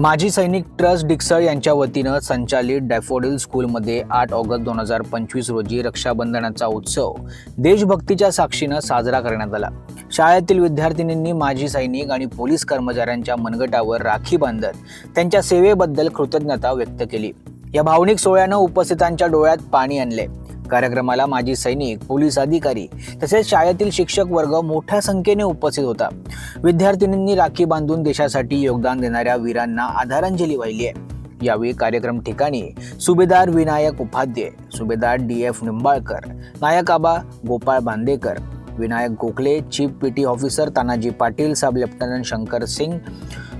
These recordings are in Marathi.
माजी सैनिक ट्रस्ट डिक्सळ यांच्या वतीनं संचालित डॅफोडिल स्कूलमध्ये आठ ऑगस्ट दोन हजार पंचवीस रोजी रक्षाबंधनाचा उत्सव देशभक्तीच्या साक्षीनं साजरा करण्यात आला. शाळेतील विद्यार्थिनींनी माजी सैनिक आणि पोलीस कर्मचाऱ्यांच्या मनगटावर राखी बांधत त्यांच्या सेवेबद्दल कृतज्ञता व्यक्त केली. या भावनिक सोहळ्यानं उपस्थितांच्या डोळ्यात पाणी आणले. कार्यक्रमाला माजी सैनिक पोलीस अधिकारी तसेच शाळेतील शिक्षक वर्ग मोठ्या संख्येने उपस्थित होता. विद्यार्थिनींनी राखी बांधून देशासाठी योगदान देणाऱ्या वीरांना आदरांजली वाहिली आहे. यावेळी कार्यक्रम ठिकाणी सुभेदार विनायक उपाध्ये सुभेदार डी एफ निंबाळकर नायक Aba Gopal Bandekar Vinayak Gokhale chief PT officer Tanaji Patil sub lieutenant Shankar Singh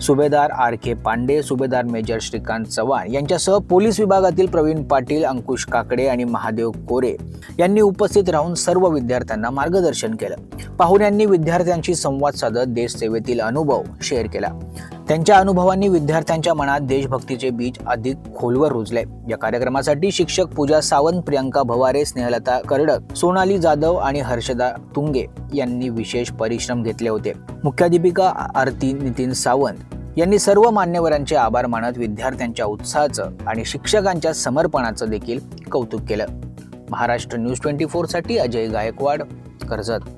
सुभेदार आर के पांडे सुभेदार मेजर श्रीकांत चव्हाण यांच्यासह पोलीस विभागातील प्रवीण पाटील अंकुश काकडे आणि महादेव कोरे यांनी उपस्थित राहून सर्व विद्यार्थ्यांना मार्गदर्शन केलं. पाहुण्यांनी विद्यार्थ्यांशी संवाद साधत देशसेवेतील अनुभव शेअर केला. त्यांच्या अनुभवांनी विद्यार्थ्यांच्या मनात देशभक्तीचे बीज अधिक खोलवर रुजले. या कार्यक्रमासाठी शिक्षक पूजा सावंत प्रियंका भवारे स्नेहलता कर्डक सोनाली जाधव आणि हर्षदा तुंगे यांनी विशेष परिश्रम घेतले होते. मुख्याध्यापिका आरती नितीन सावंत यांनी सर्व मान्यवरांचे आभार मानत विद्यार्थ्यांच्या उत्साहाचं आणि शिक्षकांच्या समर्पणाचं देखील कौतुक केलं. महाराष्ट्र न्यूज ट्वेंटी फोरसाठी अजय गायकवाड कर्जत.